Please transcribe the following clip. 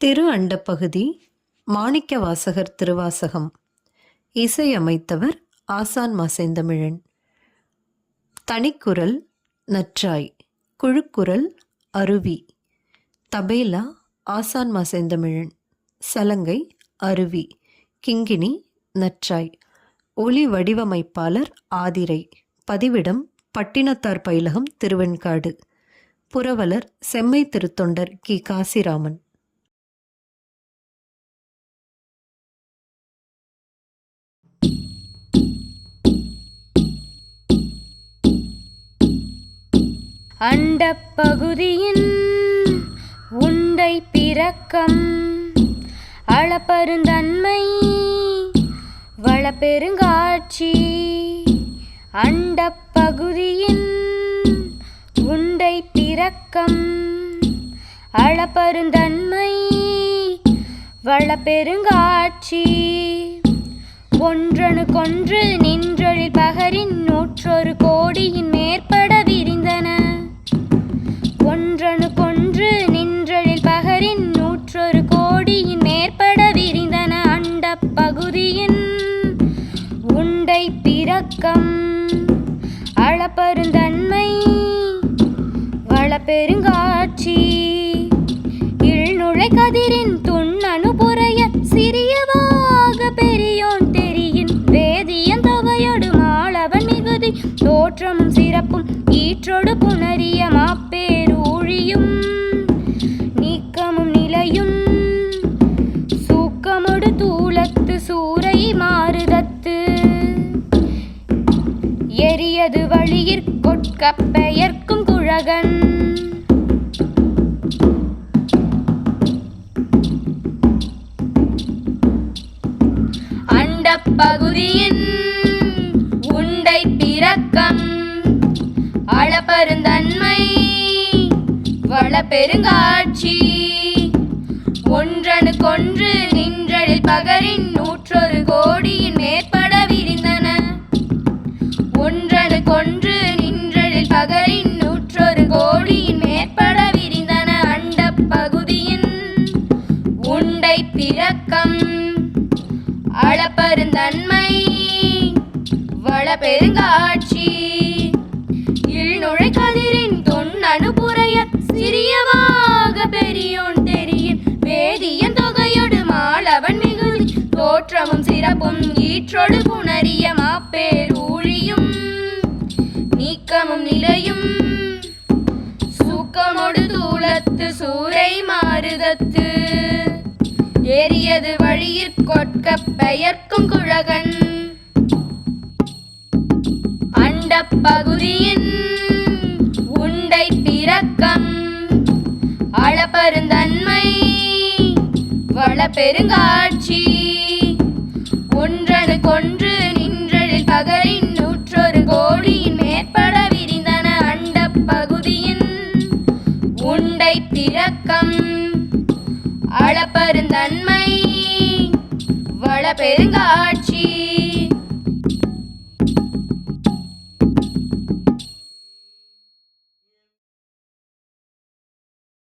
திரு அண்டப்பகுதி மாணிக்க வாசகர் திருவாசகம். இசையமைத்தவர் ஆசான் மாசேந்தமிழன். தனிக்குரல் நற்றாய் குழுக்குரல் அருவி. தபேலா ஆசான் மாசேந்தமிழன். சலங்கை அருவி கிங்கிணி நற்றாய். ஒலி வடிவமைப்பாளர் ஆதிரை. பதிவிடம் பட்டினத்தார் பயிலகம் திருவெண்காடு. புரவலர் செம்மை திருத்தொண்டர் கி. காசிராமன். அண்டப்பகுதியின் உண்டை பிறக்கம் அளப்பருந்தன்மை வளப்பெருங்காட்சி. அண்டப்பகுதியின் உண்டை பிறக்கம் அளப்பருந்தன்மை வளப்பெருங்காட்சி. ஒன்றனு கொன்று நின்றொழில் பகரின் நூற்றொரு பகுதியின் உண்டை பிறக்கம் அளப்பருந்தன்மை வளப்பெருங்காட்சி. இழ்நுழை கதிரின் துண் புரைய சிறியவாக பெரியோன் தெரியின் வேதியன் தொகையொடு மாளவன் மிகுதி தோற்றமும் சிறப்பும் ஈற்றொடு புணரிய எரியது வழியிற் கொட்க பெயர்க்கும் குழகன்? அண்டப்பகுதியின் உண்டை பிறக்கம் அளப்பருந்தன்மை வளப்பெருங்காட்சி. ஒன்றனு கொன்று நின்றழில் பகரின் நூற்றொரு கருந்தன்மை வள பெருங்காட்சி. இழ்நுழை கதிரின் தொன் புரைய சிறியவாக பெரியோன் தெரியும். வேதியன் தொகையொடு மாளவன் மிகுதி தோற்றமும் சிறப்பும் ஈற்றொடு புணரிய மாப்பேரூழியும் நீக்கமும் நிலையும் சூக்கமொடு தூளத்து சூரை மாறுதத்து. ஏறியது வழியில் கொட்கப் பெயர்க்கும் குழகன். அண்டப்பகுதியின் உண்டை பிறக்கம். அளப்பருந்தன்மை வளப்பெருங்காட்சி. ஒன்றனு கொன்று நின்றழில் பகரின் நூற்றொரு கோடியின் மேற்பட விரிந்தன அண்டப்பகுதியின் உண்டை பிறக்கம். அளப்பெருந்தன்மை வள பெருங்காட்